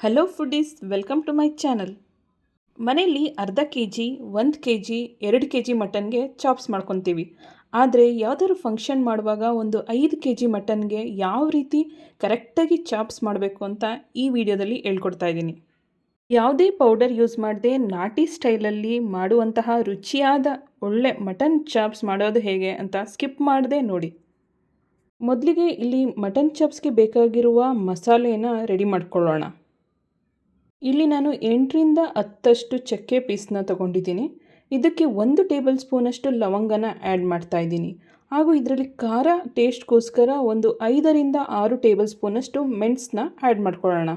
Hello foodies welcome to my channel ಮನೆಯಲ್ಲಿ ಅರ್ಧ K G ಒಂದು ಕೆ ಜಿ ಎರಡು ಕೆ ಜಿ ಮಟನ್ಗೆ ಚಾಪ್ಸ್ ಮಾಡ್ಕೊತೀವಿ. ಆದರೆ ಯಾವುದಾದ್ರು ಫಂಕ್ಷನ್ ಮಾಡುವಾಗ ಒಂದು ಐದು ಕೆ ಜಿ ಮಟನ್ಗೆ ಯಾವ ರೀತಿ ಕರೆಕ್ಟಾಗಿ ಚಾಪ್ಸ್ ಮಾಡಬೇಕು ಅಂತ ಈ ವಿಡಿಯೋದಲ್ಲಿ ಹೇಳ್ಕೊಡ್ತಾ ಇದ್ದೀನಿ. ಯಾವುದೇ ಪೌಡರ್ ಯೂಸ್ ಮಾಡದೆ ನಾಟಿ ಸ್ಟೈಲಲ್ಲಿ ಮಾಡುವಂತಹ ರುಚಿಯಾದ ಒಳ್ಳೆ ಮಟನ್ ಚಾಪ್ಸ್ ಮಾಡೋದು ಹೇಗೆ ಅಂತ ಸ್ಕಿಪ್ ಮಾಡದೆ ನೋಡಿ. ಮೊದಲಿಗೆ ಇಲ್ಲಿ ಮಟನ್ ಚಾಪ್ಸ್ಗೆ ಬೇಕಾಗಿರುವ ಮಸಾಲೆಯನ್ನು ರೆಡಿ ಮಾಡ್ಕೊಳ್ಳೋಣ. ಇಲ್ಲಿ ನಾನು ಎಂಟರಿಂದ ಹತ್ತಷ್ಟು ಚಕ್ಕೆ ಪೀಸ್ನ ತೊಗೊಂಡಿದ್ದೀನಿ. ಇದಕ್ಕೆ ಒಂದು ಟೇಬಲ್ ಸ್ಪೂನಷ್ಟು ಲವಂಗನ ಆ್ಯಡ್ ಮಾಡ್ತಾ ಇದ್ದೀನಿ. ಹಾಗೂ ಇದರಲ್ಲಿ ಖಾರ ಟೇಸ್ಟ್ಗೋಸ್ಕರ ಒಂದು ಐದರಿಂದ ಆರು ಟೇಬಲ್ ಸ್ಪೂನಷ್ಟು ಮೆಣಸನ್ನ ಆ್ಯಡ್ ಮಾಡ್ಕೊಳ್ಳೋಣ.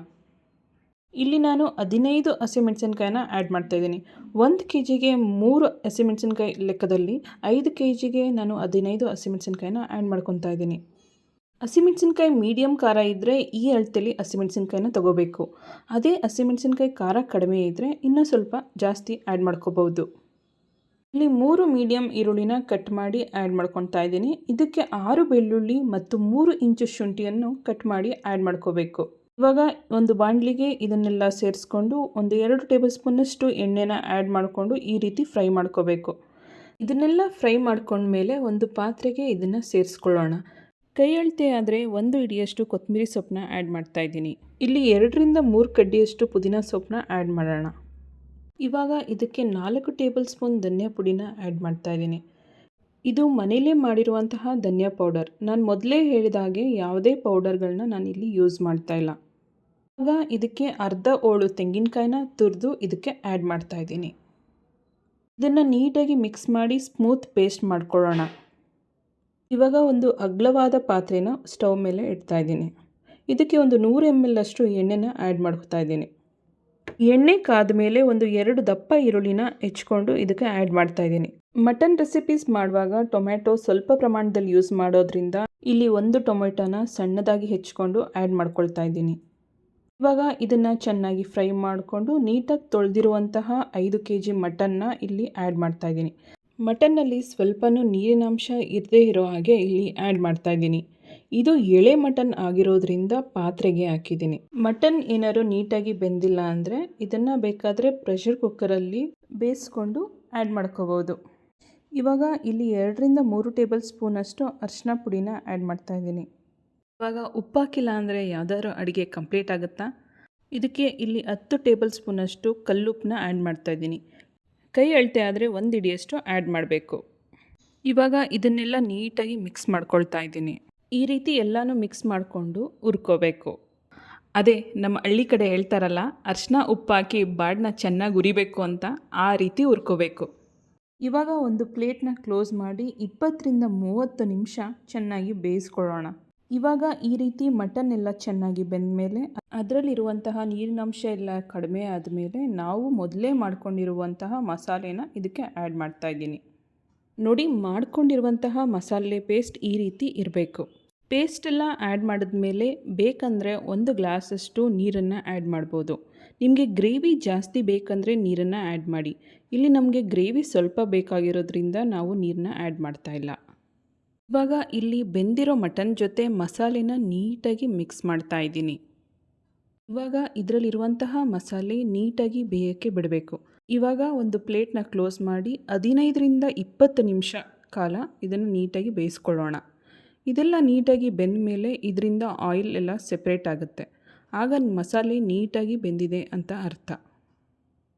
ಇಲ್ಲಿ ನಾನು ಹದಿನೈದು ಹಸಿಮೆಣಸಿನ್ಕಾಯಿನ ಆ್ಯಡ್ ಮಾಡ್ತಾಯಿದ್ದೀನಿ ಒಂದು ಕೆ ಜಿಗೆ ಮೂರು ಹಸಿಮೆಣಸಿನ್ಕಾಯಿ ಲೆಕ್ಕದಲ್ಲಿ ಐದು ಕೆ ಜಿಗೆ ನಾನು ಹದಿನೈದು ಹಸಿಮೆಣಸಿನ್ಕಾಯಿನ ಆ್ಯಡ್ ಮಾಡ್ಕೊತಾ ಇದ್ದೀನಿ. ಹಸಿಮೆಣಸಿನ್ಕಾಯಿ ಮೀಡಿಯಮ್ ಖಾರ ಇದ್ದರೆ ಈ ಅಳತೆಯಲ್ಲಿ ಹಸಿಮೆಣಸಿನ್ಕಾಯಿನ ತೊಗೋಬೇಕು. ಅದೇ ಹಸಿಮೆಣಸಿನ್ಕಾಯಿ ಖಾರ ಕಡಿಮೆ ಇದ್ದರೆ ಇನ್ನೂ ಸ್ವಲ್ಪ ಜಾಸ್ತಿ ಆ್ಯಡ್ ಮಾಡ್ಕೋಬೋದು ಇಲ್ಲಿ ಮೂರು ಮೀಡಿಯಮ್ ಈರುಳ್ಳಿನ ಕಟ್ ಮಾಡಿ ಆ್ಯಡ್ ಮಾಡ್ಕೊತಾ ಇದ್ದೀನಿ. ಇದಕ್ಕೆ ಆರು ಬೆಳ್ಳುಳ್ಳಿ ಮತ್ತು ಮೂರು ಇಂಚು ಶುಂಠಿಯನ್ನು ಕಟ್ ಮಾಡಿ ಆ್ಯಡ್ ಮಾಡ್ಕೋಬೇಕು. ಇವಾಗ ಒಂದು ಬಾಣಲಿಗೆ ಇದನ್ನೆಲ್ಲ ಸೇರಿಸ್ಕೊಂಡು ಒಂದು ಎರಡು ಟೇಬಲ್ ಸ್ಪೂನಷ್ಟು ಎಣ್ಣೆನ ಆ್ಯಡ್ ಮಾಡಿಕೊಂಡು ಈ ರೀತಿ ಫ್ರೈ ಮಾಡ್ಕೋಬೇಕು. ಇದನ್ನೆಲ್ಲ ಫ್ರೈ ಮಾಡ್ಕೊಂಡ್ಮೇಲೆ ಒಂದು ಪಾತ್ರೆಗೆ ಇದನ್ನು ಸೇರಿಸ್ಕೊಳ್ಳೋಣ. ಕೈ ಅಳತೆ ಆದರೆ ಒಂದು ಇಡಿಯಷ್ಟು ಕೊತ್ತಂಬರಿ ಸೊಪ್ಪನ್ನ ಆ್ಯಡ್ ಮಾಡ್ತಾ ಇದ್ದೀನಿ. ಇಲ್ಲಿ ಎರಡರಿಂದ ಮೂರು ಕಡ್ಡಿಯಷ್ಟು ಪುದೀನ ಸೊಪ್ಪನ್ನ ಆ್ಯಡ್ ಮಾಡೋಣ. ಇವಾಗ ಇದಕ್ಕೆ ನಾಲ್ಕು ಟೇಬಲ್ ಸ್ಪೂನ್ ಧನಿಯಾ ಪುಡಿನ ಆ್ಯಡ್ ಮಾಡ್ತಾ ಇದ್ದೀನಿ. ಇದು ಮನೇಲೇ ಮಾಡಿರುವಂತಹ ಧನಿಯಾ ಪೌಡರ್. ನಾನು ಮೊದಲೇ ಹೇಳಿದ ಹಾಗೆ ಯಾವುದೇ ಪೌಡರ್ಗಳನ್ನ ನಾನು ಇಲ್ಲಿ ಯೂಸ್ ಮಾಡ್ತಾ ಇಲ್ಲ. ಇವಾಗ ಇದಕ್ಕೆ ಅರ್ಧ ಓಳು ತೆಂಗಿನಕಾಯಿನ ತುರಿದು ಇದಕ್ಕೆ ಆ್ಯಡ್ ಮಾಡ್ತಾ ಇದ್ದೀನಿ. ಇದನ್ನು ನೀಟಾಗಿ ಮಿಕ್ಸ್ ಮಾಡಿ ಸ್ಮೂತ್ ಪೇಸ್ಟ್ ಮಾಡ್ಕೊಳ್ಳೋಣ. ಇವಾಗ ಒಂದು ಅಗ್ಲವಾದ ಪಾತ್ರೆನ ಸ್ಟವ್ ಮೇಲೆ ಇಡ್ತಾ ಇದ್ದೀನಿ. ಇದಕ್ಕೆ ಒಂದು ನೂರು ಎಂ ಎಲ್ ಅಷ್ಟು ಎಣ್ಣೆನ ಆ್ಯಡ್ ಮಾಡ್ಕೊತಾ ಇದ್ದೀನಿ. ಎಣ್ಣೆ ಕಾದ ಮೇಲೆ ಒಂದು ಎರಡು ದಪ್ಪ ಈರುಳ್ಳಿನ ಹೆಚ್ಕೊಂಡು ಇದಕ್ಕೆ ಆ್ಯಡ್ ಮಾಡ್ತಾ ಇದ್ದೀನಿ. ಮಟನ್ ರೆಸಿಪೀಸ್ ಮಾಡುವಾಗ ಟೊಮ್ಯಾಟೊ ಸ್ವಲ್ಪ ಪ್ರಮಾಣದಲ್ಲಿ ಯೂಸ್ ಮಾಡೋದ್ರಿಂದ ಇಲ್ಲಿ ಒಂದು ಟೊಮೆಟೊನ ಸಣ್ಣದಾಗಿ ಹೆಚ್ಕೊಂಡು ಆ್ಯಡ್ ಮಾಡ್ಕೊಳ್ತಾ ಇದ್ದೀನಿ. ಇವಾಗ ಇದನ್ನು ಚೆನ್ನಾಗಿ ಫ್ರೈ ಮಾಡಿಕೊಂಡು ನೀಟಾಗಿ ತೊಳೆದಿರುವಂತಹ ಐದು ಕೆ ಜಿ ಮಟನ್ನ ಇಲ್ಲಿ ಆ್ಯಡ್ ಮಾಡ್ತಾ ಇದ್ದೀನಿ. ಮಟನ್ನಲ್ಲಿ ಸ್ವಲ್ಪನೂ ನೀರಿನಾಂಶ ಇರದೇ ಇರೋ ಹಾಗೆ ಇಲ್ಲಿ ಆ್ಯಡ್ ಮಾಡ್ತಾ ಇದ್ದೀನಿ. ಇದು ಎಳೆ ಮಟನ್ ಆಗಿರೋದ್ರಿಂದ ಪಾತ್ರೆಗೆ ಹಾಕಿದ್ದೀನಿ. ಮಟನ್ ಏನಾದ್ರು ನೀಟಾಗಿ ಬೆಂದಿಲ್ಲ ಅಂದರೆ ಇದನ್ನು ಬೇಕಾದರೆ ಪ್ರೆಷರ್ ಕುಕ್ಕರಲ್ಲಿ ಬೇಯಿಸ್ಕೊಂಡು ಆ್ಯಡ್ ಮಾಡ್ಕೋಬೋದು. ಇವಾಗ ಇಲ್ಲಿ ಎರಡರಿಂದ ಮೂರು ಟೇಬಲ್ ಸ್ಪೂನಷ್ಟು ಅರಿಶಿನ ಪುಡಿನ ಆ್ಯಡ್ ಮಾಡ್ತಾ ಇದ್ದೀನಿ. ಇವಾಗ ಉಪ್ಪಾಕಿಲ್ಲ ಅಂದರೆ ಯಾವುದಾದ್ರು ಅಡುಗೆ ಕಂಪ್ಲೀಟ್ ಆಗುತ್ತಾ? ಇದಕ್ಕೆ ಇಲ್ಲಿ ಹತ್ತು ಟೇಬಲ್ ಸ್ಪೂನಷ್ಟು ಕಲ್ಲುಪ್ಪನ್ನ ಆ್ಯಡ್ ಮಾಡ್ತಾ ಇದ್ದೀನಿ. ಕೈ ಅಳತೆ ಆದರೆ ಒಂದು ಇಡಿಯಷ್ಟು ಆ್ಯಡ್ ಮಾಡಬೇಕು. ಇವಾಗ ಇದನ್ನೆಲ್ಲ ನೀಟಾಗಿ ಮಿಕ್ಸ್ ಮಾಡ್ಕೊಳ್ತಾ ಇದ್ದೀನಿ. ಈ ರೀತಿ ಎಲ್ಲನೂ ಮಿಕ್ಸ್ ಮಾಡಿಕೊಂಡು ಹುರ್ಕೋಬೇಕು. ಅದೇ ನಮ್ಮ ಹಳ್ಳಿ ಕಡೆ ಹೇಳ್ತಾರಲ್ಲ, ಅರ್ಶಿನ ಉಪ್ಪಾಕಿ ಬಾಡನ್ನ ಚೆನ್ನಾಗಿ ಉರಿಬೇಕು ಅಂತ ಆ ರೀತಿ ಹುರ್ಕೋಬೇಕು. ಇವಾಗ ಒಂದು ಪ್ಲೇಟ್ನ ಕ್ಲೋಸ್ ಮಾಡಿ ಇಪ್ಪತ್ತರಿಂದ ಮೂವತ್ತು ನಿಮಿಷ ಚೆನ್ನಾಗಿ ಬೇಯಿಸ್ಕೊಳ್ಳೋಣ. ಇವಾಗ ಈ ರೀತಿ ಮಟನ್ ಎಲ್ಲ ಚೆನ್ನಾಗಿ ಬೆಂದ ಮೇಲೆ ಅದರಲ್ಲಿರುವಂತಹ ನೀರಿನಂಶ ಎಲ್ಲ ಕಡಿಮೆ ಆದಮೇಲೆ ನಾವು ಮೊದಲೇ ಮಾಡ್ಕೊಂಡಿರುವಂತಹ ಮಸಾಲೆನ ಇದಕ್ಕೆ ಆ್ಯಡ್ ಮಾಡ್ತಾ ಇದ್ದೀನಿ. ನೋಡಿ, ಮಾಡ್ಕೊಂಡಿರುವಂತಹ ಮಸಾಲೆ ಪೇಸ್ಟ್ ಈ ರೀತಿ ಇರಬೇಕು. ಪೇಸ್ಟೆಲ್ಲ ಆ್ಯಡ್ ಮಾಡಿದ್ಮೇಲೆ ಬೇಕಂದರೆ ಒಂದು ಗ್ಲಾಸಷ್ಟು ನೀರನ್ನು ಆ್ಯಡ್ ಮಾಡ್ಬೋದು. ನಿಮಗೆ ಗ್ರೇವಿ ಜಾಸ್ತಿ ಬೇಕಂದರೆ ನೀರನ್ನು ಆ್ಯಡ್ ಮಾಡಿ. ಇಲ್ಲಿ ನಮಗೆ ಗ್ರೇವಿ ಸ್ವಲ್ಪ ಬೇಕಾಗಿರೋದ್ರಿಂದ ನಾವು ನೀರನ್ನ ಆ್ಯಡ್ ಮಾಡ್ತಾ ಇಲ್ಲ. ಇವಾಗ ಇಲ್ಲಿ ಬೆಂದಿರೋ ಮಟನ್ ಜೊತೆ ಮಸಾಲೆನ ನೀಟಾಗಿ ಮಿಕ್ಸ್ ಮಾಡ್ತಾ ಇದ್ದೀನಿ. ಇವಾಗ ಇದರಲ್ಲಿರುವಂತಹ ಮಸಾಲೆ ನೀಟಾಗಿ ಬೇಯೋಕ್ಕೆ ಬಿಡಬೇಕು. ಇವಾಗ ಒಂದು ಪ್ಲೇಟ್ನ ಕ್ಲೋಸ್ ಮಾಡಿ ಹದಿನೈದರಿಂದ ಇಪ್ಪತ್ತು ನಿಮಿಷ ಕಾಲ ಇದನ್ನು ನೀಟಾಗಿ ಬೇಯಿಸ್ಕೊಳ್ಳೋಣ. ಇದೆಲ್ಲ ನೀಟಾಗಿ ಬೆಂದ ಮೇಲೆ ಇದರಿಂದ ಆಯಿಲ್ ಎಲ್ಲ ಸೆಪ್ರೇಟ್ ಆಗುತ್ತೆ. ಆಗ ಮಸಾಲೆ ನೀಟಾಗಿ ಬೆಂದಿದೆ ಅಂತ ಅರ್ಥ.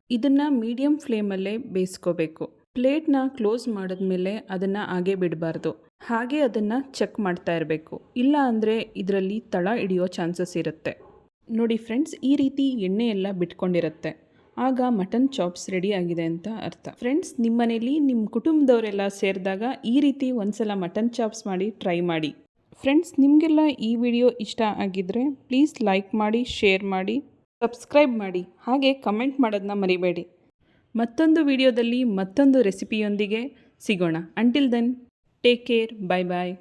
ಇದನ್ನು ಮೀಡಿಯಮ್ ಫ್ಲೇಮಲ್ಲೇ ಬೇಯಿಸ್ಕೋಬೇಕು. ಪ್ಲೇಟ್ನ ಕ್ಲೋಸ್ ಮಾಡಿದ್ಮೇಲೆ ಅದನ್ನು ಹಾಗೆ ಬಿಡಬಾರ್ದು. ಹಾಗೆ ಅದನ್ನು ಚೆಕ್ ಮಾಡ್ತಾ ಇರಬೇಕು. ಇಲ್ಲ ಅಂದರೆ ಇದರಲ್ಲಿ ತಳ ಹಿಡಿಯೋ ಚಾನ್ಸಸ್ ಇರುತ್ತೆ. ನೋಡಿ ಫ್ರೆಂಡ್ಸ್, ಈ ರೀತಿ ಎಣ್ಣೆ ಎಲ್ಲ ಬಿಟ್ಕೊಂಡಿರುತ್ತೆ. ಆಗ ಮಟನ್ ಚಾಪ್ಸ್ ರೆಡಿ ಆಗಿದೆ ಅಂತ ಅರ್ಥ. ಫ್ರೆಂಡ್ಸ್ ನಿಮ್ಮ ಮನೇಲಿ ನಿಮ್ಮ ಕುಟುಂಬದವರೆಲ್ಲ ಸೇರಿದಾಗ ಈ ರೀತಿ ಒಂದ್ಸಲ ಮಟನ್ ಚಾಪ್ಸ್ ಮಾಡಿ ಟ್ರೈ ಮಾಡಿ. ಫ್ರೆಂಡ್ಸ್, ನಿಮಗೆಲ್ಲ ಈ ವಿಡಿಯೋ ಇಷ್ಟ ಆಗಿದ್ದರೆ ಪ್ಲೀಸ್ ಲೈಕ್ ಮಾಡಿ, ಶೇರ್ ಮಾಡಿ, ಸಬ್ಸ್ಕ್ರೈಬ್ ಮಾಡಿ. ಹಾಗೆ ಕಮೆಂಟ್ ಮಾಡೋದನ್ನ ಮರಿಬೇಡಿ. ಮತ್ತೊಂದು ವಿಡಿಯೋದಲ್ಲಿ ಮತ್ತೊಂದು ರೆಸಿಪಿಯೊಂದಿಗೆ ಸಿಗೋಣ. Until then take care bye bye